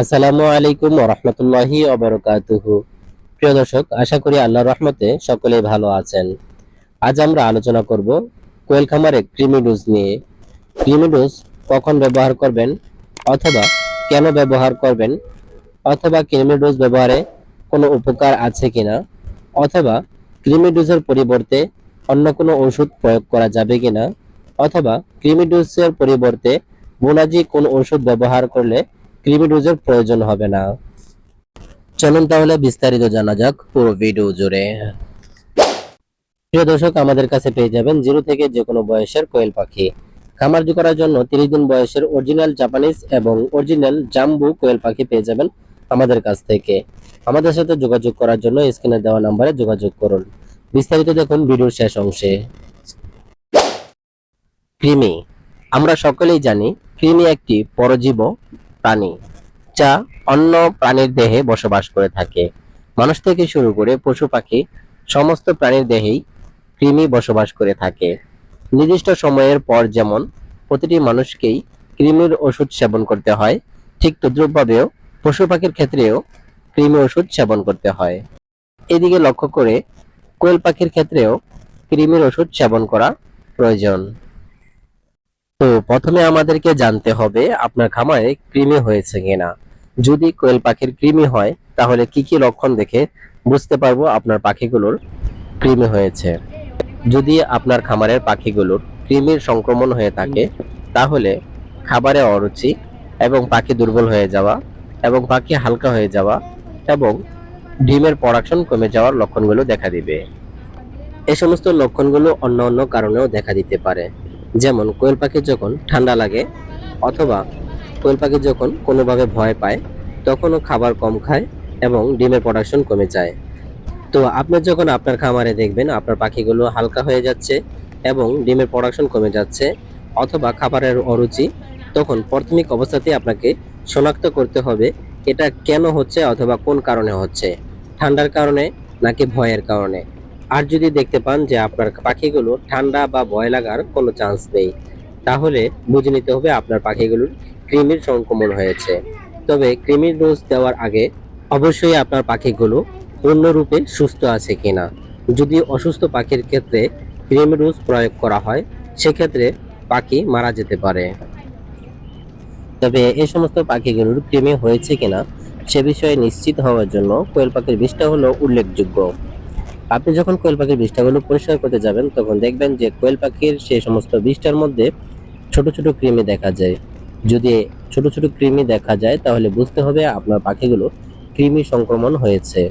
আসসালামু আলাইকুম রহমতুল্লাহি অবরকাতুহু প্রিয় দর্শক, আশা করি আল্লাহর রহমতে সকলেই ভালো আছেন। আজ আমরা আলোচনা করব কোয়েল খামারে ক্রিমি ডোজ নিয়ে। ক্রিমি ডোজ কখন ব্যবহার করবেন অথবা কেন ব্যবহার করবেন, অথবা ক্রিমি ডোজ ব্যবহারে কোনো উপকার আছে কিনা, অথবা ক্রিমি ডোজের পরিবর্তে অন্য কোনো ওষুধ প্রয়োগ করা যাবে কিনা, অথবা ক্রিমি ডোজের পরিবর্তে বোনাজি কোন ওষুধ ব্যবহার করলে ক্রিমি ডোজের প্রয়োজন হবে না। চলুন তাহলে বিস্তারিত জানা যাক পুরো ভিডিও জুড়ে। প্রিয় দর্শক, আমাদের কাছে পেয়ে যাবেন জিরো থেকে যে কোনো বয়সের কোয়েল পাখি। খামার করার জন্য তিরিশ দিন বয়সের অরিজিনাল জাপানিজ এবং অরিজিনাল জাম্বু কোয়েল পাখি পেয়ে যাবেন আমাদের কাছ থেকে। আমাদের সাথে যোগাযোগ করার জন্য স্ক্রিনে দেওয়া নম্বরে যোগাযোগ করুন। বিস্তারিত দেখুন ভিডিওর শেষ অংশে। কৃমি। আমরা সকলেই জানি, কৃমি একটি পরজীব। প্রাণী যা অন্য প্রাণীর দেহে বসবাস করে থাকে। মানুষ থেকে শুরু করে পশু পাখি সমস্ত প্রাণীর দেহেই কৃমি বসবাস করে থাকে। নির্দিষ্ট সময়ের পর যেমন প্রতিটি মানুষকেই কৃমির ওষুধ সেবন করতে হয়, ঠিক তদ্রুপভাবেও পশু পাখির ক্ষেত্রেও কৃমি ওষুধ সেবন করতে হয়। এদিকে লক্ষ্য করে কোয়েল পাখির ক্ষেত্রেও কৃমির ওষুধ সেবন করা প্রয়োজন। তো প্রথমে আমাদেরকে জানতে হবে, আপনার খামারে কৃমি হয়েছে কিনা। যদি কোয়েল পাখির কৃমি হয়, তাহলে কি কি লক্ষণ দেখে বুঝতে পারব আপনার পাখিগুলোর কৃমি হয়েছে। যদি আপনার খামারের পাখিগুলোর কৃমির সংক্রমণ হয়ে থাকে, তাহলে খাবারে অরুচি এবং পাখি দুর্বল হয়ে যাওয়া এবং পাখি হালকা হয়ে যাওয়া এবং ডিমের প্রোডাকশন কমে যাওয়ার লক্ষণগুলো দেখা দিবে। এই সমস্ত লক্ষণগুলো অন্য অন্য কারণেও দেখা দিতে পারে। যেমন কোয়েল পাখি যখন ঠান্ডা লাগে অথবা কোয়েল পাখি যখন কোনোভাবে ভয় পায়, তখনও খাবার কম খায় এবং ডিমের প্রোডাকশন কমে যায়। তো আপনি যখন আপনার খামারে দেখবেন, আপনার পাখিগুলো হালকা হয়ে যাচ্ছে এবং ডিমের প্রোডাকশন কমে যাচ্ছে অথবা খাবারের অরুচি, তখন প্রাথমিক অবস্থাতেই আপনাকে শনাক্ত করতে হবে এটা কেন হচ্ছে অথবা কোন কারণে হচ্ছে। ঠান্ডার কারণে নাকি ভয়ের কারণে? আর যদি দেখতে পান যে আপনার পাখিগুলো ঠান্ডা বা ভয় লাগার কোনো চান্স নেই, তাহলে বুঝে নিতে হবে আপনার পাখিগুলোর কৃমির সংক্রমণ হয়েছে। তবে কৃমির ডোজ দেওয়ার আগে অবশ্যই আপনার পাখিগুলো পূর্ণরূপে সুস্থ আছে কিনা। যদি অসুস্থ পাখির ক্ষেত্রে কৃমি ডোজ প্রয়োগ করা হয়, সেক্ষেত্রে পাখি মারা যেতে পারে। তবে এই সমস্ত পাখিগুলোর কৃমি হয়েছে কিনা, সে বিষয়ে নিশ্চিত হওয়ার জন্য কোয়েল পাখির বিষটা হলো উল্লেখযোগ্য। আপনি যখন কোয়েল পাখির বিষটাগুলো পরিষ্কার করতে যাবেন, তখন দেখবেন যে কোয়েল পাখির সেই সমস্ত বিষটার মধ্যে ছোট ছোট কৃমি দেখা যায়। যদি ছোট ছোট কৃমি দেখা যায়, তাহলে বুঝতে হবে আপনার পাখিগুলো কৃমি সংক্রমণ হয়েছে।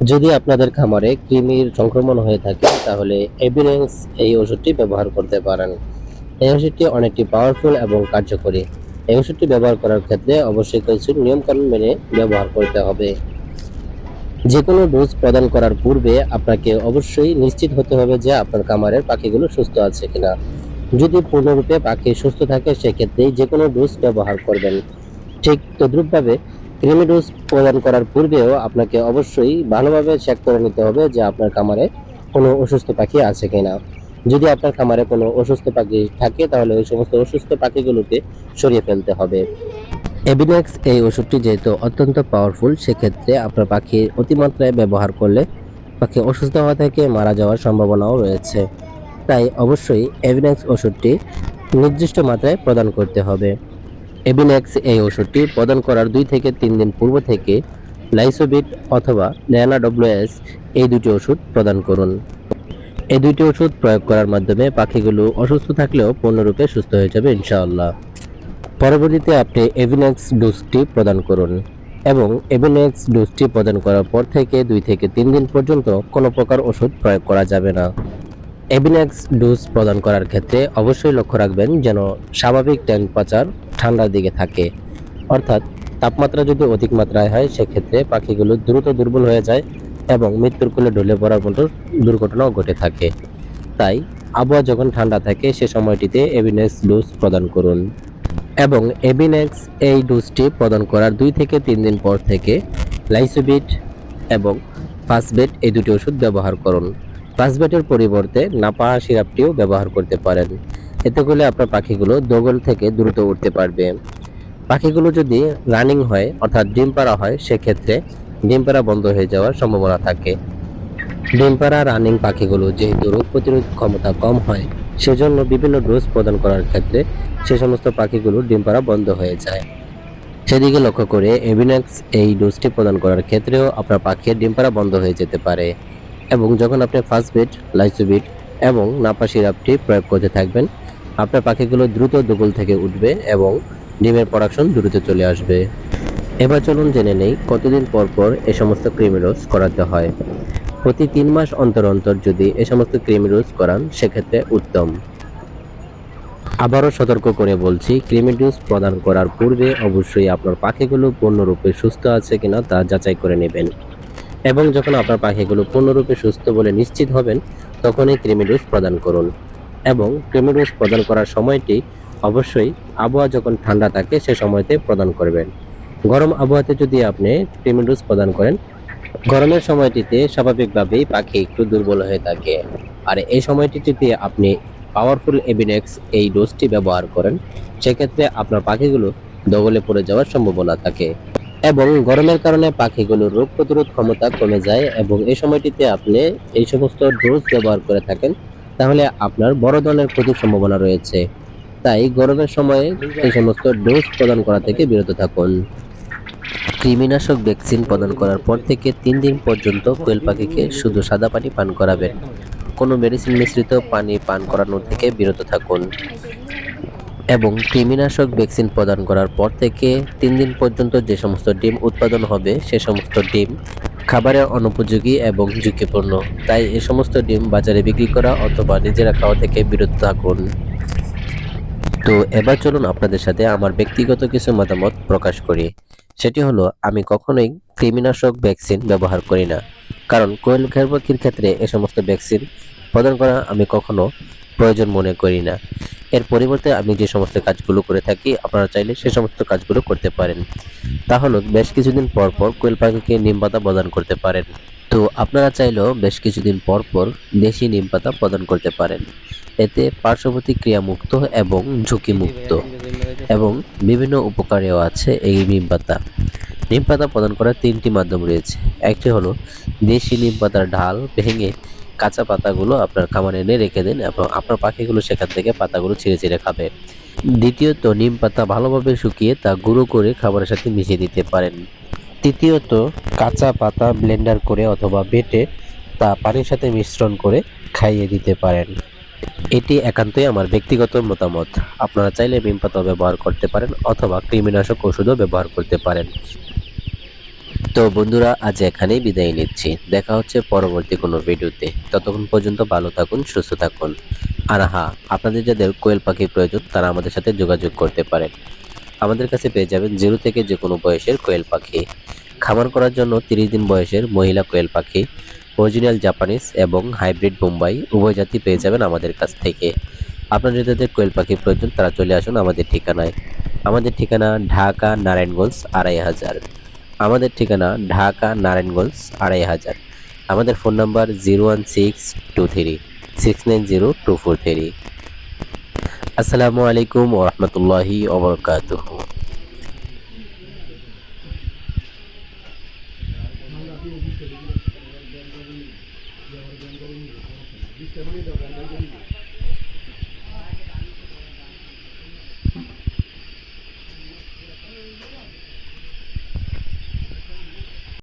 যদি আপনাদের খামারে কৃমির সংক্রমণ হয়ে থাকে, তাহলে এভিনেন্স এই ওষুধটি ব্যবহার করতে পারেন। এই ওষুধটি অনেকটি পাওয়ারফুল এবং কার্যকরী। এই ওষুধটি ব্যবহার করার ক্ষেত্রে অবশ্যই কিছু নিয়মকানুন মেনে ব্যবহার করতে হবে। যে কোনো ডোজ প্রদান করার পূর্বে আপনাকে অবশ্যই নিশ্চিত হতে হবে যে আপনার খামারের পাখিগুলো সুস্থ আছে কিনা। যদি পূর্ণরূপে পাখি সুস্থ থাকে, সেক্ষেত্রেই যে কোনো ডোজ ব্যবহার করবেন। ঠিক তদ্রুপভাবে কৃমি ডোজ প্রদান করার পূর্বেও আপনাকে অবশ্যই ভালোভাবে চেক করে নিতে হবে যে আপনার খামারে কোনো অসুস্থ পাখি আছে কিনা। যদি আপনার খামারে কোনো অসুস্থ পাখি থাকে, তাহলে ওই সমস্ত অসুস্থ পাখিগুলোকে সরিয়ে ফেলতে হবে। এবিনেক্স এই ওষুধটি যেহেতু অত্যন্ত পাওয়ারফুল সেক্ষেত্রে আপনার পাখি অতিমাত্রায় ব্যবহার করলে পাখি অসুস্থ হওয়া থেকে মারা যাওয়ার সম্ভাবনাও রয়েছে। তাই অবশ্যই এভিনেক্স ওষুধটি নির্দিষ্ট মাত্রায় প্রদান করতে হবে। এবিনেক্স এই ওষুধটি প্রদান করার দুই থেকে তিন দিন পূর্ব থেকে লাইসোবিট অথবা ন্যানা ডব্লিউএস এই দুটি ওষুধ প্রদান করুন। এই দুটি ওষুধ প্রয়োগ করার মাধ্যমে পাখিগুলো অসুস্থ থাকলেও পূর্ণরূপে সুস্থ হয়ে যাবে ইনশাআল্লাহ। পরবর্তীতে আপনি এভিনেক্স ডোজটি প্রদান করুন এবং এভিনেক্স ডোজটি প্রদান করার পর থেকে দুই থেকে তিন দিন পর্যন্ত কোনো প্রকার ওষুধ প্রয়োগ করা যাবে না। এভিনেক্স ডোজ প্রদান করার ক্ষেত্রে অবশ্যই লক্ষ্য রাখবেন যেন স্বাভাবিক টেম্পারেচার ঠান্ডার দিকে থাকে। অর্থাৎ তাপমাত্রা যদি অধিক মাত্রায় হয়, সেক্ষেত্রে পাখিগুলো দ্রুত দুর্বল হয়ে যায় এবং মৃত্যুর কোলে ঢলে পড়ার মতো দুর্ঘটনাও ঘটে থাকে। তাই আবহাওয়া যখন ঠান্ডা থাকে, সে সময়টিতে এভিনেক্স ডোজ প্রদান করুন। এবং এবিনেক্স এই ডোজটি প্রদান করার দুই থেকে তিন দিন পর থেকে লাইসোবিট এবং ফাসবেট এই দুটি ওষুধ ব্যবহার করুন। ফাসবেটের পরিবর্তে নাপা সিরাপটিও ব্যবহার করতে পারেন। এতে করলে আপনার পাখিগুলো দোগল থেকে দ্রুত উঠতে পারবে। পাখিগুলো যদি রানিং হয়, অর্থাৎ ডিম পাড়া হয়, সেক্ষেত্রে ডিম পাড়া বন্ধ হয়ে যাওয়ার সম্ভাবনা থাকে। ডিম পাড়া রানিং পাখিগুলো যেহেতু রোগ প্রতিরোধ ক্ষমতা কম হয় সেজন্য বিভিন্ন ডোজ প্রদান করার ক্ষেত্রে সে সমস্ত পাখিগুলো ডিম পাড়া বন্ধ হয়ে যায়। সেদিকে লক্ষ্য করে এভিনেক্স এই ডোজটি প্রদান করার ক্ষেত্রেও আপনার পাখির ডিম পাড়া বন্ধ হয়ে যেতে পারে এবং যখন আপনি ফার্স্ট ফার্স্টবিট লাইসোবিট এবং নাপা সিরাপটি প্রয়োগ করতে থাকবেন, আপনার পাখিগুলো দ্রুত দুগুল থেকে উঠবে এবং ডিমের প্রোডাকশন দ্রুত চলে আসবে। এবার চলুন জেনে নেই কতদিন পর পর এ সমস্ত ক্রিমিরোজ করাতে হয়। প্রতি তিন মাস অন্তর অন্তর যদি এ সমস্ত ক্রিমিরোজ করান, সেক্ষেত্রে উত্তম। আবারও সতর্ক করে বলছি, ক্রিমি ডোজ প্রদান করার পূর্বে অবশ্যই আপনার পাখিগুলো পূর্ণরূপে সুস্থ আছে কিনা তা যাচাই করে নেবেন। এবং যখন আপনার পাখিগুলো পূর্ণরূপে সুস্থ বলে নিশ্চিত হবেন, তখনই ক্রিমি ডোজ প্রদান করুন। এবং ক্রিমি ডোজ প্রদান করার সময়টি অবশ্যই আবহাওয়া যখন ঠান্ডা থাকে, সে সময়তে প্রদান করবেন। গরম আবহাওয়াতে যদি আপনি ক্রিমি ডোজ প্রদান করেন গরমের সময়টিতে স্বাভাবিকভাবেই পাখি একটু দুর্বল হয়ে থাকে। আর এই সময়টিতে আপনি পাওয়ারফুল এবিনেক্স এই ডোজটি ব্যবহার করেন, সেক্ষেত্রে আপনার পাখিগুলো দগলে পড়ে যাওয়ার সম্ভাবনা থাকে। এবং গরমের কারণে পাখিগুলোর রোগ প্রতিরোধ ক্ষমতা কমে যায় এবং এই সময়টিতে আপনি এই সমস্ত ডোজ ব্যবহার করে থাকেন, তাহলে আপনার বড় ধরনের ক্ষতির সম্ভাবনা রয়েছে। তাই গরমের সময়ে এই সমস্ত ডোজ প্রদান করা থেকে বিরত থাকুন। কৃমিনাশক ভ্যাকসিন প্রদান করার পর থেকে তিন দিন পর্যন্ত কোয়েল পাখিকে শুধু সাদা পানি পান করাবেন। কোনো মেডিসিন মিশ্রিত পানি পান করানো থেকে বিরত থাকুন। এবং কৃমিনাশক ভ্যাকসিন প্রদান করার পর থেকে তিন দিন পর্যন্ত যে সমস্ত ডিম উৎপাদন হবে, সে সমস্ত ডিম খাবারের অনুপযোগী এবং ঝুঁকিপূর্ণ। তাই এ সমস্ত ডিম বাজারে বিক্রি করা অথবা নিজেরা খাওয়া থেকে বিরত থাকুন। তো এবার চলুন আপনাদের সাথে আমার ব্যক্তিগত কিছু মতামত প্রকাশ করি। সেটি হলো, আমি কখনোই কৃমিনাশক ভ্যাকসিন ব্যবহার করি না। কারণ কোয়েল ঘের ক্ষেত্রে এ সমস্ত ভ্যাকসিন প্রদান করা আমি কখনো প্রয়োজন মনে করি না। এর পরিবর্তে আমি যে সমস্ত কাজগুলো করে থাকি, আপনারা চাইলে সে সমস্ত কাজগুলো করতে পারেন। তা হলো, বেশ কিছুদিন পর পর কোয়েল পাখিকে নিম পাতা প্রদান করতে পারেন। তো আপনারা চাইলেও বেশ কিছুদিন পর পর দেশি নিম পাতা প্রদান করতে পারেন। এতে পার্শ্ববর্তী ক্রিয়ামুক্ত এবং ঝুঁকি মুক্ত এবং বিভিন্ন উপকারেও আছে এই নিম পাতা। নিম পাতা প্রদান করার তিনটি মাধ্যম রয়েছে। একটি হলো দেশি নিম পাতার ঢাল ভেঙে কাঁচা পাতাগুলো আপনার খামারে এনে রেখে দিন এবং আপনার পাখিগুলো সেখান থেকে পাতাগুলো ছিঁড়ে ছিঁড়ে খাবে। দ্বিতীয়ত, নিম পাতা ভালোভাবে শুকিয়ে তা গুঁড়ো করে খাবারের সাথে মিশিয়ে দিতে পারেন। তৃতীয়ত, কাঁচা পাতা ব্লেন্ডার করে অথবা বেটে তা পানির সাথে মিশ্রণ করে খাইয়ে দিতে পারেন। এটি একান্তই আমার ব্যক্তিগত মতামত। আপনারা চাইলে নিম পাতা ব্যবহার করতে পারেন অথবা কৃমিনাশক ওষুধও ব্যবহার করতে পারেন। তো বন্ধুরা, আজ এখানেই বিদায় নিচ্ছি। দেখা হচ্ছে পরবর্তী কোনো ভিডিওতে। ততক্ষণ পর্যন্ত ভালো থাকুন, সুস্থ থাকুন। আর হ্যাঁ আপনাদের যাদের কোয়েল পাখি প্রয়োজন, তারা আমাদের সাথে যোগাযোগ করতে পারেন। আমাদের কাছে পেয়ে যাবেন জিরো থেকে যে কোনো বয়সের কোয়েল পাখি। খামার করার জন্য তিরিশ দিন বয়সের মহিলা কোয়েল পাখি। অরিজিনাল জাপানিজ এবং হাইব্রিড বোম্বাই উভয় জাতি পেয়ে যাবেন আমাদের কাছ থেকে। আপনার যাদের কোয়েল পাখি প্রয়োজন, তারা চলে আসুন আমাদের ঠিকানায়। আমাদের ঠিকানা ঢাকা নারায়ণগঞ্জ, আড়াই হাজার। আমাদের ঠিকানা ঢাকা নারায়ণগঞ্জ, আড়াই হাজার। আমাদের phone number zero one six two three, six nine zero two four three. আসসালামু আলাইকুম ওরহমতুল্লাহি ওবরকাতুহ বিশটা বানিয়ে দাও